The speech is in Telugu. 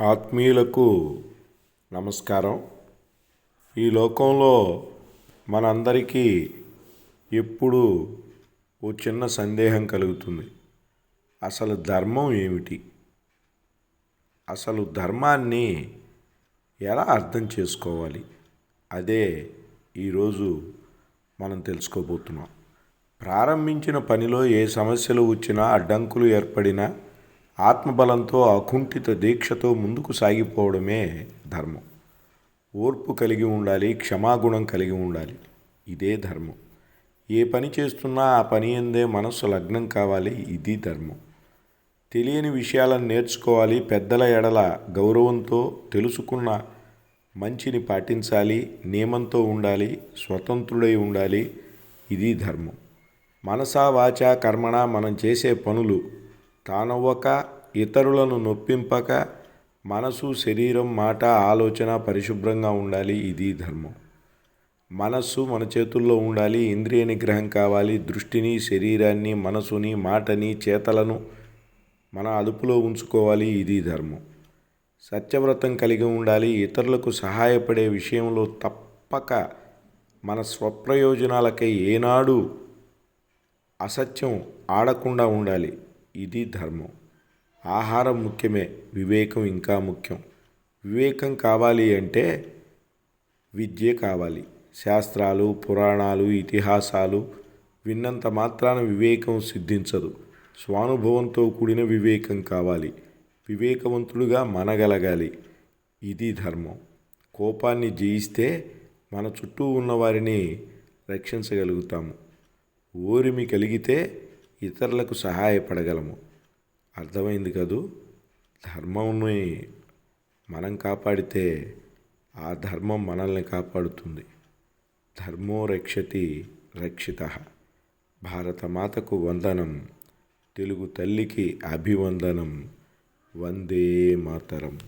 ఆత్మీయులకు నమస్కారం. ఈ లోకంలో మనందరికీ ఎప్పుడు ఓ చిన్న సందేహం కలుగుతుంది. అసలు ధర్మం ఏమిటి? అసలు ధర్మాన్ని ఎలా అర్థం చేసుకోవాలి? అదే ఈరోజు మనం తెలుసుకోబోతున్నాం. ప్రారంభించిన పనిలో ఏ సమస్యలు వచ్చినా అడ్డంకులు ఏర్పడినా ఆత్మబలంతో అకుంఠిత దీక్షతో ముందుకు సాగిపోవడమే ధర్మం. ఓర్పు కలిగి ఉండాలి క్షమాగుణం కలిగి ఉండాలి. ఇదే ధర్మం. ఏ పని చేస్తున్నా ఆ పని ఎందే మనస్సు లగ్నం కావాలి ఇది ధర్మం. తెలియని విషయాలను నేర్చుకోవాలి పెద్దల ఎడల గౌరవంతో తెలుసుకున్న మంచిని పాటించాలి నియమంతో ఉండాలి స్వతంత్రుడై ఉండాలి ఇది ధర్మం. మనసా వాచ కర్మణ మనం చేసే పనులు తానవ్వక ఇతరులను నొప్పింపక మనసు శరీరం మాట ఆలోచన పరిశుభ్రంగా ఉండాలి. ఇది ధర్మం. మనస్సు మన చేతుల్లో ఉండాలి. ఇంద్రియ నిగ్రహం కావాలి. దృష్టిని శరీరాన్ని మనసుని మాటని చేతలను మన అదుపులో ఉంచుకోవాలి. ఇది ధర్మం. సత్యవ్రతం కలిగి ఉండాలి. ఇతరులకు సహాయపడే విషయంలో తప్పక మన స్వప్రయోజనాలకై ఏనాడు అసత్యం ఆడకుండా ఉండాలి. ఇది ధర్మం. ఆహారం ముఖ్యమే వివేకం ఇంకా ముఖ్యం. వివేకం కావాలి అంటే విద్య కావాలి. శాస్త్రాలు పురాణాలు ఇతిహాసాలు విన్నంత మాత్రాన వివేకం సిద్ధించదు. స్వానుభవంతో కూడిన వివేకం కావాలి. వివేకవంతుడుగా మనగలగాలి. ఇది ధర్మం. కోపాన్ని జయిస్తే మన చుట్టూ ఉన్నవారిని రక్షించగలుగుతాము. ఓరిమి కలిగితే ఇతరులకు సహాయపడగలము. అర్థమైంది కదూ? ధర్మంని మనం కాపాడితే ఆ ధర్మం మనల్ని కాపాడుతుంది. ధర్మో రక్షతి రక్షిత. భారతమాతకు వందనం తెలుగు తల్లికి అభివందనం వందే మాతరం.